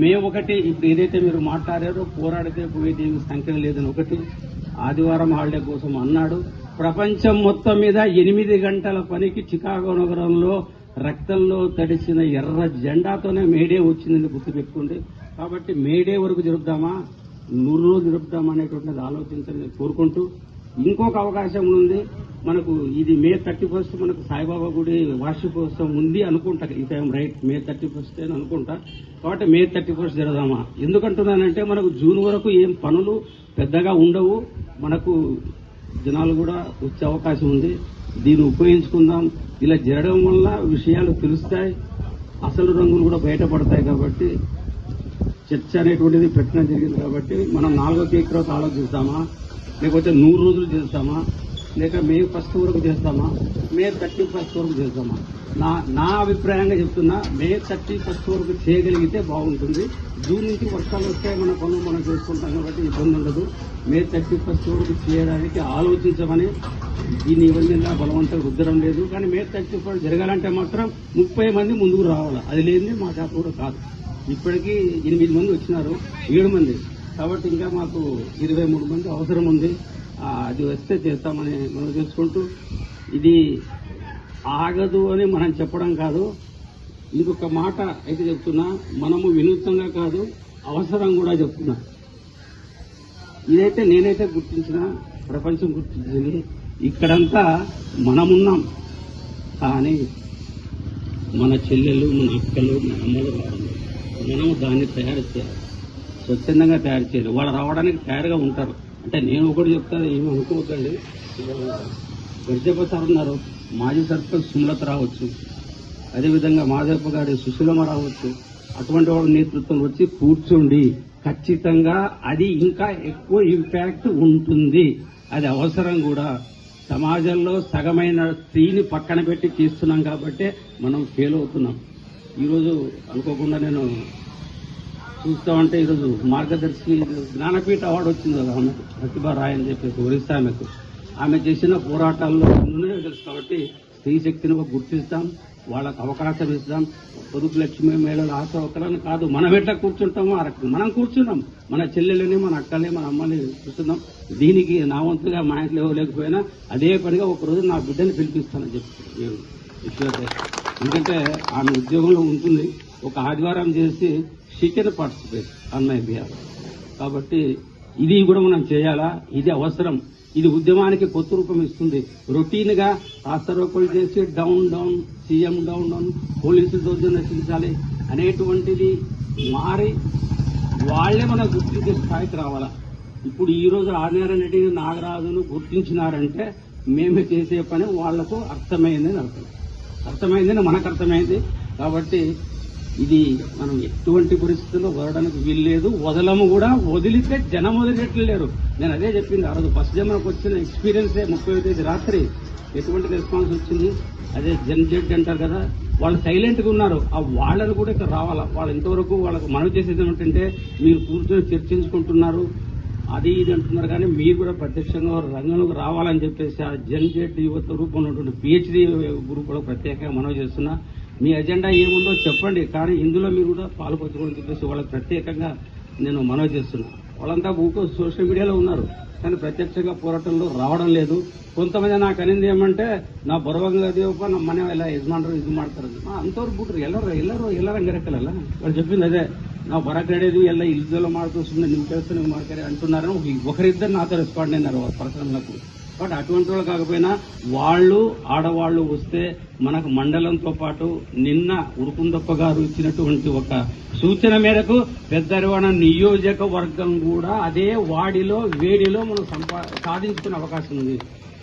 మే ఒకటి ఇప్పుడు ఏదైతే మీరు మాట్లాడారో పోరాడితే పోయేది ఏమి సంఖ్య లేదని ఒకటి. ఆదివారం హాలిడే కోసం అన్నాడు. ప్రపంచం మొత్తం మీద ఎనిమిది గంటల పనికి చికాగో నగరంలో రక్తంలో తడిసిన ఎర్ర జెండాతోనే మేడే వచ్చిందని గుర్తుపెట్టుకోండి కాబట్టి మేడే వరకు జరుపుదామా? నూరు రోజులు జరుపుదామా అనేటువంటిది ఆలోచించాలని కోరుకుంటూ ఇంకొక అవకాశం ఉంది. మనకు ఇది మే థర్టీ ఫస్ట్ మనకు సాయిబాబా గుడి వార్షికోత్సవం ఉంది అనుకుంటా. ఈ time right May thirty first అని అనుకుంటా. కాబట్టి మే థర్టీ ఫస్ట్ జరగదామా. ఎందుకంటున్నానంటే మనకు జూన్ వరకు ఏం పనులు పెద్దగా ఉండవు. మనకు జనాలు కూడా వచ్చే అవకాశం ఉంది. దీన్ని ఉపయోగించుకుందాం. ఇలా జరగడం వల్ల విషయాలు తెలుస్తాయి. అసలు రంగులు కూడా బయటపడతాయి కాబట్టి చర్చ అనేటువంటిది పెట్టడం జరిగింది కాబట్టి మనం నాలుగో తేదీ తర్వాత ఆలోచిస్తామా? లేకపోతే నూరు రోజులు చేస్తామా? లేక మే ఫస్ట్ వరకు చేస్తామా? మే థర్టీ ఫస్ట్ వరకు చేస్తామా? నా నా అభిప్రాయంగా చెప్తున్నా మే థర్టీ ఫస్ట్ వరకు చేయగలిగితే బాగుంటుంది. జూన్ నుంచి వర్షాలు వస్తే మన పనులు మనం చేసుకుంటాం కాబట్టి ఇబ్బంది ఉండదు. మే థర్టీ ఫస్ట్ వరకు చేయడానికి ఆలోచించమని దీన్ని ఇవన్నీ బలవంతంగా రుద్దడం లేదు. కానీ మే థర్టీ ఫస్ట్ జరగాలంటే మాత్రం ముప్పై మంది ముందుకు రావాలి. అది లేనిదే మా చేత కూడా కాదు. ఇప్పటికీ ఎనిమిది మంది వచ్చినారు ఏడు మంది. కాబట్టి ఇంకా మాకు ఇరవై మూడు మంది అవసరం ఉంది. అది వస్తే చేస్తామని మనం చేసుకుంటూ ఇది ఆగదు అని మనం చెప్పడం కాదు. ఇంకొక మాట అయితే చెప్తున్నా మనము వినూత్నంగా కాదు అవసరం కూడా చెప్తున్నా. ఇదైతే నేనైతే గుర్తించిన ప్రపంచం గుర్తించింది. ఇక్కడంతా మనమున్నాం. కానీ మన చెల్లెలు మన అక్కలు మన అమ్మలు రావడం మనము దాన్ని తయారు చేయాలి. స్వచ్ఛందంగా తయారు చేయాలి. వాళ్ళు రావడానికి తయారుగా ఉంటారు. అంటే నేను ఒకటి చెప్తాను ఏమి అనుకోవద్దండి. గడిచేప సార్ ఉన్నారు. మాజీ సర్పంచ్ సుమలత రావచ్చు. అదేవిధంగా మాదేప గారి సుశీలమ రావచ్చు. అటువంటి వాళ్ళ నేతృత్వం వచ్చి కూర్చోండి ఖచ్చితంగా అది ఇంకా ఎక్కువ ఇంపాక్ట్ ఉంటుంది. అది అవసరం కూడా. సమాజంలో సగమైన స్త్రీని పక్కన పెట్టి తీస్తున్నాం కాబట్టి మనం ఫెయిల్ అవుతున్నాం. ఈరోజు అనుకోకుండా నేను చూస్తామంటే ఈరోజు మార్గదర్శి జ్ఞానపీఠ అవార్డు వచ్చింది కదా ఆమె ప్రతిభా రాయ్ అని చెప్పేసి ఒరిస్తా ఆమెకు. ఆమె చేసిన పోరాటాల్లో ముందునే తెలుసు కాబట్టి స్త్రీ శక్తిని గుర్తిస్తాం వాళ్ళకు అవకాశం ఇస్తాం. పొదుపు లక్ష్మి మహిళల ఆశ ఒకరని కాదు మనం ఎట్లా కూర్చుంటామో అక్కడ మనం కూర్చున్నాం. మన చెల్లెలని మన అక్కల్ని మన అమ్మని చూస్తున్నాం. దీనికి నా వంతుగా మా ఇంట్లో ఇవ్వలేకపోయినా అదే పనిగా ఒకరోజు నా బిడ్డని పిలిపిస్తానని చెప్పి నేను ఎందుకంటే ఆమె ఉద్యోగంలో ఉంటుంది. ఒక ఆదివారం చేసి షీ పార్టిసిపేట్ అన్ బిహార్ కాబట్టి ఇది కూడా మనం చేయాలా? ఇది అవసరం. ఇది ఉద్యమానికి కొత్త రూపం ఇస్తుంది. రొటీన్గా రాస్తారోకలు చేసి down down CM down down పోలీసులు దోషం రచించాలి అనేటువంటిది మారి వాళ్ళే మన గుర్తించే స్థాయికి రావాలా. ఇప్పుడు ఈ రోజు ఆదినారాయణ రెడ్డి నాగరాజును గుర్తించినారంటే మేము చేసే పని వాళ్ళకు అర్థమైందని అర్థం. అర్థమైందని మనకు అర్థమైంది. కాబట్టి ఇది మనం ఎటువంటి పరిస్థితుల్లో వదలడానికి వీల్లేదు. వదలము కూడా వదిలితే జనం వదిలేట్లేరు లేరు. నేను అదే చెప్పింది. ఆ రోజు ఫస్ట్ జన్మకు వచ్చిన ఎక్స్పీరియన్సే ముప్పై తేదీ రాత్రి ఎటువంటి రెస్పాన్స్ వచ్చింది? అదే జన్ జెడ్ అంటారు కదా వాళ్ళు సైలెంట్గా ఉన్నారు. ఆ వాళ్ళని కూడా ఇక్కడ రావాలా? వాళ్ళు ఇంతవరకు వాళ్ళకు మనవి చేసేది ఏమిటంటే మీరు కూర్చొని చర్చించుకుంటున్నారు అది ఇది అంటున్నారు. కానీ మీరు కూడా ప్రత్యక్షంగా రంగంలోకి రావాలని చెప్పేసి ఆ జన్ జెడ్ యువత రూపంలో ఉన్నటువంటి పిహెచ్డి గ్రూప్ ప్రత్యేకంగా మనవి చేస్తున్నా. మీ ఎజెండా ఏముందో చెప్పండి కానీ ఇందులో మీరు కూడా పాల్పంచుకోవాలని చెప్పేసి వాళ్ళకి ప్రత్యేకంగా నేను మనవి చేస్తున్నా వాళ్ళంతా ఊకో సోషల్ మీడియాలో ఉన్నారు కానీ ప్రత్యక్షంగా పోరాటంలో రావడం లేదు కొంతమంది నాకు అనేది ఏమంటే నా ಬರುವಂಗ ದೇವಪ್ಪ ನಮ್ಮ ಮನೆ ಎಲ್ಲ ಇದು ಮಾಡ್ರು ಇದು ಮಾಡ್ತಾರೆ ಅಂಥವ್ರು ಬಿಟ್ರು ಎಲ್ಲರೂ ಎಲ್ಲರೂ ಎಲ್ಲರ ಹಂಗಿರಕ್ಕಲ್ಲ వాళ్ళు చెప్పింది అదే ನಾವು ಬರಕ್ ನಡೆಯೋದು ಎಲ್ಲ ಇಲ್ದೆಲ್ಲ ಮಾಡ್ತು ಸುಮ್ಮನೆ ನಿಮ್ಮ ಕೆಲಸ ನೀವು ಮಾಡ್ತಾರೆ అంటున్నారు ఒకరిద్దరు నాతో రెస్పాండ్ అయినారు పర్సనల్లకు బట్ అటువంటి వాళ్ళు కాకపోయినా వాళ్ళు ఆడవాళ్ళు వస్తే మనకు మండలంతో పాటు నిన్న ఉరుకుందప్ప గారు ఇచ్చినటువంటి ఒక సూచన మేరకు పెద్దరివాడ నియోజకవర్గం కూడా అదే వాడిలో వేడిలో మనం సంపా సాధించుకునే అవకాశం ఉంది.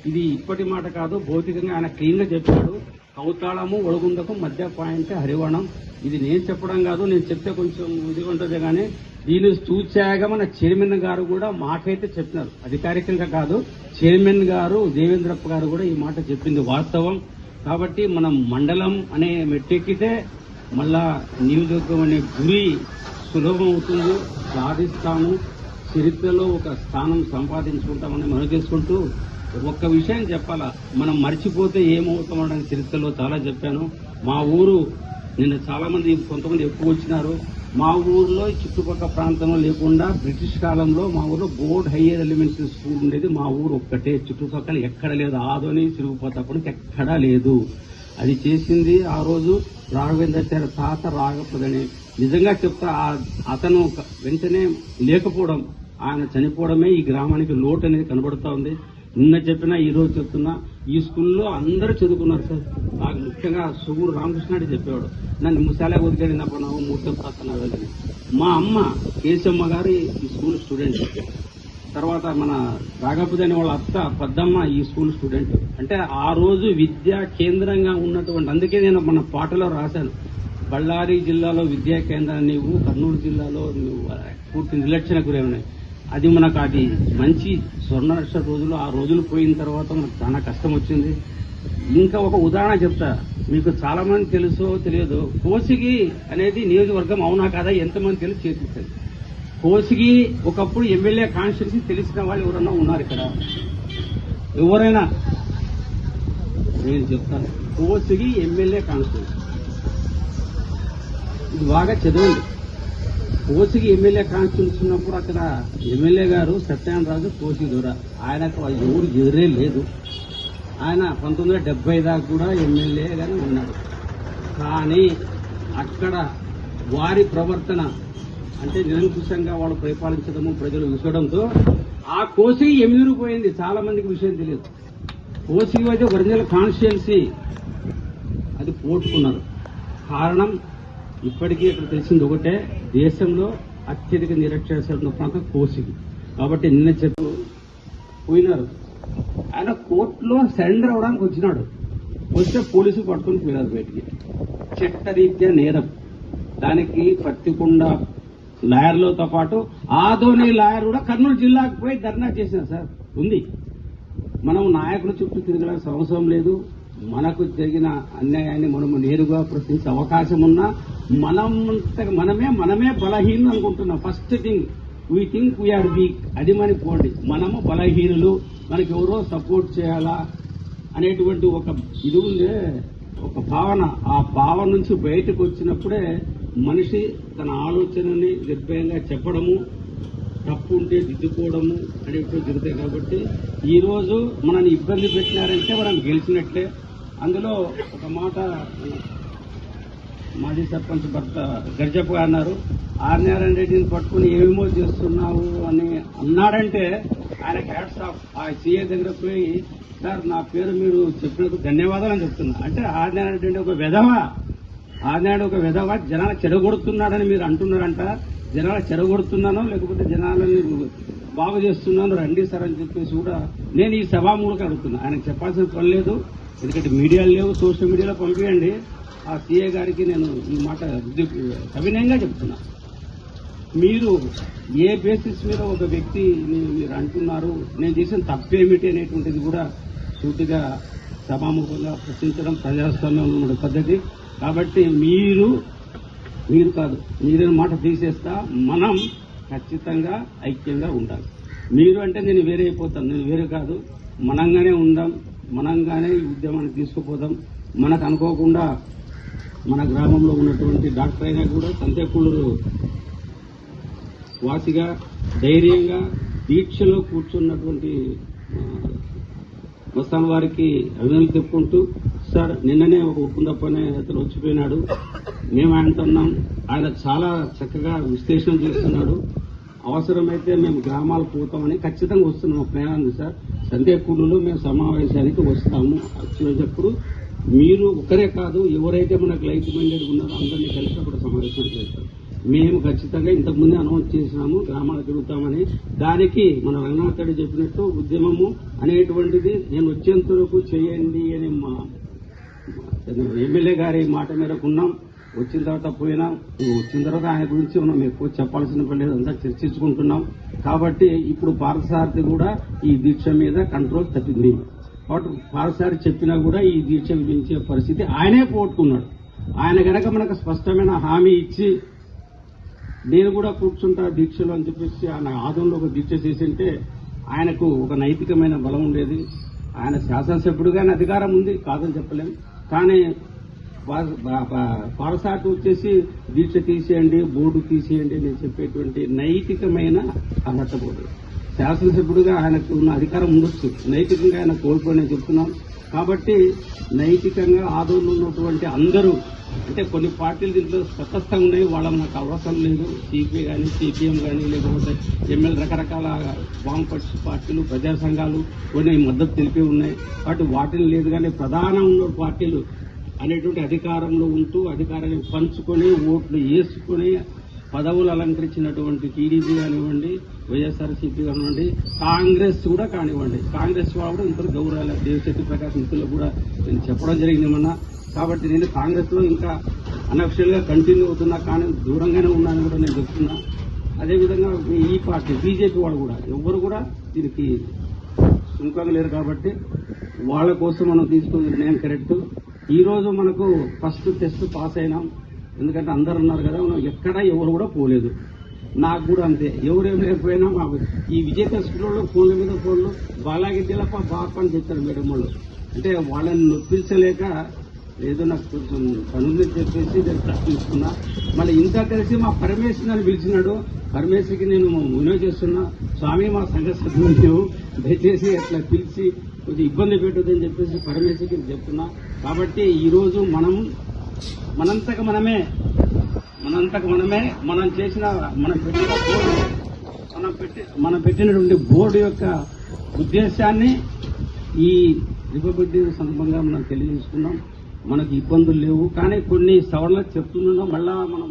ఇది ఇప్పటి మాట కాదు భౌతికంగా ఆయన క్లీన్గా చెప్పాడు. కౌతాళము ఒడుగుందకు మధ్య పాయింట్ హరివణం. ఇది నేను చెప్పడం కాదు నేను చెప్తే కొంచెం ఇది ఉంటుంది కానీ దీన్ని చూచాక మన చైర్మన్ గారు కూడా మాకైతే చెప్పినారు. అధికారికంగా కాదు చైర్మన్ గారు దేవేంద్రప్ప గారు కూడా ఈ మాట చెప్పింది వాస్తవం. కాబట్టి మనం మండలం అనే మెట్టెక్కితే మళ్ళా నియోజకవర్గం అనే గురి సులభం అవుతుంది. సాధిస్తాము. చరిత్రలో ఒక స్థానం సంపాదించుకుంటామని మనం చేసుకుంటూ ఒక్క విషయం చెప్పాలా? మనం మర్చిపోతే ఏమవుతామని చరిత్రలో చాలా చెప్పాను. మా ఊరు నిన్న చాలామంది కొంతమంది ఎక్కువ వచ్చినారు. మా ఊర్లో చుట్టుపక్కల ప్రాంతంలో లేకుండా బ్రిటిష్ కాలంలో మా ఊర్లో బోర్డ్ హయ్యర్ ఎలిమెంటరీ స్కూల్ ఉండేది. మా ఊరు ఒక్కటే. చుట్టుపక్కల ఎక్కడ లేదు. ఆదోని తిరుగుపోతప్పటికి ఎక్కడా లేదు. అది చేసింది ఆ రోజు రాఘవేంద్రాచార్య తాత రాఘపదని నిజంగా చెప్తా అతను ఒక- వెంటనే లేకపోవడం ఆయన చనిపోవడమే ఈ గ్రామానికి లోటు అనేది కనబడుతూ ఉంది నిన్న చెప్పినా ఈ రోజు చెప్తున్నా ఈ స్కూల్లో అందరూ చదువుకున్నారు సార్. నాకు ముఖ్యంగా సుగురు రామకృష్ణాడు చెప్పేవాడు. నన్ను ముసాలే ఒదిగాడినప్పుడు నాకు మూర్తం ప్రార్థన మా అమ్మ కేశమ్మ గారు ఈ స్కూల్ స్టూడెంట్. తర్వాత మన రాఘపతి వాళ్ళ అత్త పెద్దమ్మ ఈ స్కూల్ స్టూడెంట్. అంటే ఆ రోజు విద్యా కేంద్రంగా ఉన్నటువంటి అందుకే నేను మన పాటలో రాశాను. బళ్ళారి జిల్లాలో విద్యా కేంద్రాన్ని నీవు కర్నూలు జిల్లాలో నువ్వు పూర్తి నిర్లక్ష్యణ గురైనాయి అది మనకు అది మంచి స్వర్ణరక్ష రోజులు ఆ రోజులు పోయిన తర్వాత మనకు చాలా కష్టం వచ్చింది. ఇంకా ఒక ఉదాహరణ చెప్తా. మీకు చాలా మంది తెలుసో తెలియదు కోసిగి అనేది నియోజకవర్గం అవునా కాదా ఎంతమంది తెలుసు చేతిస్తుంది కోసిగి ఒకప్పుడు ఎమ్మెల్యే కాన్స్టిట్యూన్సీ తెలిసిన వాళ్ళు ఎవరన్నా ఉన్నారు ఇక్కడ? ఎవరైనా? నేను చెప్తాను కోసిగి ఎమ్మెల్యే కాన్స్టిట్యూన్సీ. ఇది బాగా చదవండి. కోసిగి ఎమ్మెల్యే కాన్స్టిట్యూన్స్ ఉన్నప్పుడు అక్కడ ఎమ్మెల్యే గారు సత్యనారాయణ రాజు కోసి దూర. ఆయనకు ఎవరు ఎదురే లేదు. ఆయన పంతొమ్మిది వందల డెబ్బై దాకా కూడా ఎమ్మెల్యేగానే ఉన్నాడు. కానీ అక్కడ వారి ప్రవర్తన అంటే నిరంకుశంగా వాళ్ళు పరిపాలించడము ప్రజలు విసడంతో ఆ కోసిగి పోయింది చాలా మందికి విషయం తెలియదు. కోసిగి అయితే ఒరిజినల్ కాన్స్టిట్యున్సీ అది పోట్టుకున్నారు. కారణం ఇప్పటికీ ఇక్కడ తెలిసింది ఒకటే. దేశంలో అత్యధిక నిరక్షరాస్యత ప్రాంతం కోసిగి కాబట్టి నిన్న చెప్పు పోయినారు. ఆయన కోర్టులో సరెండర్ అవడానికి వచ్చినాడు. వస్తే పోలీసు పట్టుకుని పోయినారు బయటికి. చట్టరీత్యా నేరం. దానికి పత్తికొండ లాయర్లతో పాటు ఆదోని లాయర్ కూడా కర్నూలు జిల్లాకు పోయి ధర్నా చేశారు సార్. ఉంది. మనం నాయకుల చుట్టూ తిరగడానికి అవసరం లేదు. మనకు జరిగిన అన్యాయాన్ని మనము నేరుగా ప్రశ్నించే అవకాశం ఉన్నా మనం మనమే మనమే బలహీనం అనుకుంటున్నాం. First thing we think we are weak అది మనకి మనము బలహీనులు. మనకి ఎవరో సపోర్ట్ చేయాలా అనేటువంటి ఒక ఇది ఉందే ఒక భావన. ఆ భావన నుంచి బయటకు వచ్చినప్పుడే మనిషి తన ఆలోచనని నిర్భయంగా చెప్పడము తప్పు ఉంటే దిద్దుకోవడము అనేటువంటి జరుగుతాయి కాబట్టి ఈరోజు మనని మనల్ని ఇబ్బంది పెట్టినారంటే మనం గెలిచినట్లే. అందులో ఒక మాట మాజీ సర్పంచ్ భర్త గర్జప్ప గారు అన్నారు. ఆర్నారాయణ రెడ్డిని పట్టుకుని ఏమేమో చేస్తున్నావు అని అన్నాడంటే ఆయన హ్యాట్స్ ఆఫ్ ఆ సీఏ దగ్గర పోయి సార్ నా పేరు మీరు చెప్పినందుకు ధన్యవాదాలు అని చెప్తున్నా. అంటే ఆర్నారాయణ రెడ్డి ఒక విధవ? ఆర్నారాయణ ఒక విధవ? జనాలు చెడగొడుతున్నాడని మీరు అంటున్నారంట. జనాలు చెడగొడుతున్నానో లేకపోతే జనాలని బాగు చేస్తున్నాను రండి సార్ అని చెప్పేసి కూడా నేను ఈ సభామూలక అడుగుతున్నా. ఆయనకు చెప్పాల్సిన పని లేదు. ఎందుకంటే మీడియాలు లేవు సోషల్ మీడియాలో పంపించండి ఆ సీఏ గారికి నేను ఈ మాట ఉద్ది- సవినయంగా చెప్తున్నా. మీరు ఏ బేసిస్ మీద ఒక వ్యక్తి మీరు అంటున్నారు? నేను చేసిన తప్పేమిటి అనేటువంటిది కూడా సూటిగా సభాముఖంగా ప్రశ్నించడం ప్రజాస్వామ్యంలో ఉన్న పద్ధతి. కాబట్టి మీరు మీరు కాదు మీరే మాట తీసేస్తా. మనం ఖచ్చితంగా ఐక్యంగా ఉండాలి. మీరు అంటే నేను వేరే అయిపోతాను. నేను వేరే కాదు. మనంగానే ఉందాం. మనంగానే ఈ ఉద్యమాన్ని తీసుకుపోదాం. మనకు అనుకోకుండా మన గ్రామంలో ఉన్నటువంటి డాక్టర్ అయినా కూడా సంతేకుళ్ళూరు వాసిగా ధైర్యంగా దీక్షలో కూర్చున్నటువంటి ఆ, మస్తాన్ వారికి అభినందనలు చెప్పుకుంటూ సార్ నిన్ననే ఒక ఉప్పుందప్పనే అతను వచ్చిపోయినాడు. మేము ఆయనతో ఉన్నాం. ఆయన చాలా చక్కగా విశ్లేషణ చేస్తున్నాడు. అవసరమైతే మేము గ్రామాలు పోతామని ఖచ్చితంగా వస్తున్నాం. ప్రయాణం సార్. సంధ్యాకుడులో మేము సమావేశానికి వస్తాము. వచ్చేటప్పుడు మీరు ఒకరే కాదు ఎవరైతే మనకు లైఫ్ మైండెడ్ ఉన్నారో అందరినీ కలిసి అప్పుడు సమావేశం చేస్తారు. మేము ఖచ్చితంగా ఇంతకుముందే అనౌన్స్ చేసినాము గ్రామాలకు తిరుగుతామని. దానికి మన రంగనాథుడు చెప్పినట్టు ఉద్యమము అనేటువంటిది నేను వచ్చేంత వరకు చేయండి అని మా ఎమ్మెల్యే గారి మాట మేరకు ఉన్నాం. వచ్చిన తర్వాత పోయినా. వచ్చిన తర్వాత ఆయన గురించి మనం ఎక్కువ చెప్పాల్సిన పని అంతా చర్చించుకుంటున్నాం. కాబట్టి ఇప్పుడు పార్థసారథి కూడా ఈ దీక్ష మీద కంట్రోల్ తప్పింది. కాబట్టి చెప్పినా కూడా ఈ దీక్ష విధించే పరిస్థితి ఆయనే పోగొట్టుకున్నాడు. ఆయన గనక మనకు స్పష్టమైన హామీ ఇచ్చి నేను కూడా కూర్చుంటా దీక్షలో అని చెప్పేసి ఆయన ఆదంలో ఒక దీక్ష చేసింటే ఆయనకు ఒక నైతికమైన బలం ఉండేది. ఆయన శాసనసభ్యుడుగానే అధికారం ఉంది కాదని చెప్పలేం. కానీ పారసాటు వచ్చేసి దీక్ష తీసేయండి బోర్డు తీసేయండి అని చెప్పేటువంటి నైతికమైన అర్హత బోర్డు శాసనసభ్యుడిగా ఆయనకు ఉన్న అధికారం ఉండొచ్చు. నైతికంగా ఆయన కోల్పోయిన చెప్తున్నాం. కాబట్టి నైతికంగా ఆదోళన ఉన్నటువంటి అందరూ అంటే కొన్ని పార్టీలు దీంట్లో తటస్థంగా ఉన్నాయి. వాళ్ళ నాకు అవసరం లేదు. సిపిఐ కానీ సిపిఎం కానీ లేకపోతే ఎమ్మెల్యే రకరకాల వామపక్ష పార్టీలు ప్రజా సంఘాలు కొన్ని మద్దతు తెలిపి ఉన్నాయి. కాబట్టి వాటిని లేదు కానీ ప్రధాన ఉన్న పార్టీలు అనేటువంటి అధికారంలో ఉంటూ అధికారాన్ని పంచుకొని ఓట్లు వేసుకొని పదవులు అలంకరించినటువంటి టీడీపీ కానివ్వండి వైఎస్ఆర్సీపీ కానివ్వండి కాంగ్రెస్ కూడా కానివ్వండి. కాంగ్రెస్ వాళ్ళు కూడా ఇంత గౌరవాల దేవశక్తి ప్రకాశ్ మిత్రులు కూడా నేను చెప్పడం జరిగింది మొన్న. కాబట్టి నేను కాంగ్రెస్లో ఇంకా అనఫిషియల్గా కంటిన్యూ అవుతున్నా కానీ దూరంగానే ఉన్నానని కూడా నేను చెప్తున్నా. అదేవిధంగా ఈ పార్టీ బీజేపీ వాళ్ళు కూడా ఎవరు కూడా దీనికి సుంకం లేరు కాబట్టి వాళ్ళ కోసం మనం తీసుకున్న నిర్ణయం కరెక్ట్. ఈరోజు మనకు ఫస్ట్ టెస్ట్ పాస్ అయినాం. ఎందుకంటే అందరు ఉన్నారు కదా మనం ఎక్కడ ఎవరు కూడా పోలేదు. నాకు కూడా అంతే. ఎవరేం లేకపోయినా మా ఈ విజేత స్కూల్లో ఫోన్ల మీద ఫోన్లు బాలాగిద్దెలప్ప బాప అని చెప్తారు మేడం వాళ్ళు. అంటే వాళ్ళని నొప్పించలేక ఏదో నాకు కొంచెం పనులు చెప్పేసి నేను తీసుకున్నా మళ్ళీ ఇంకా కలిసి మా పరమేశ్వరి అని పిలిచినాడు. పరమేశ్వరికి నేను మనవి చేస్తున్నా. స్వామి మా సంఘ సభ్యులు దయచేసి అట్లా పిలిచి కొంచెం ఇబ్బంది పెట్టొద్దని చెప్పేసి పరమేశ్వరికి చెప్తున్నా. కాబట్టి ఈరోజు మనం మనంతకు మనమే మనంతకు మనమే మనం చేసిన మనం పెట్టిన బోర్డు మనం పెట్టి మనం పెట్టినటువంటి బోర్డు యొక్క ఉద్దేశాన్ని ఈ రిపబ్లిక్ డే సందర్భంగా మనం తెలియజేసుకున్నాం. మనకు ఇబ్బందులు లేవు కానీ కొన్ని సవరణలు చెప్తున్నాం మళ్ళా మనం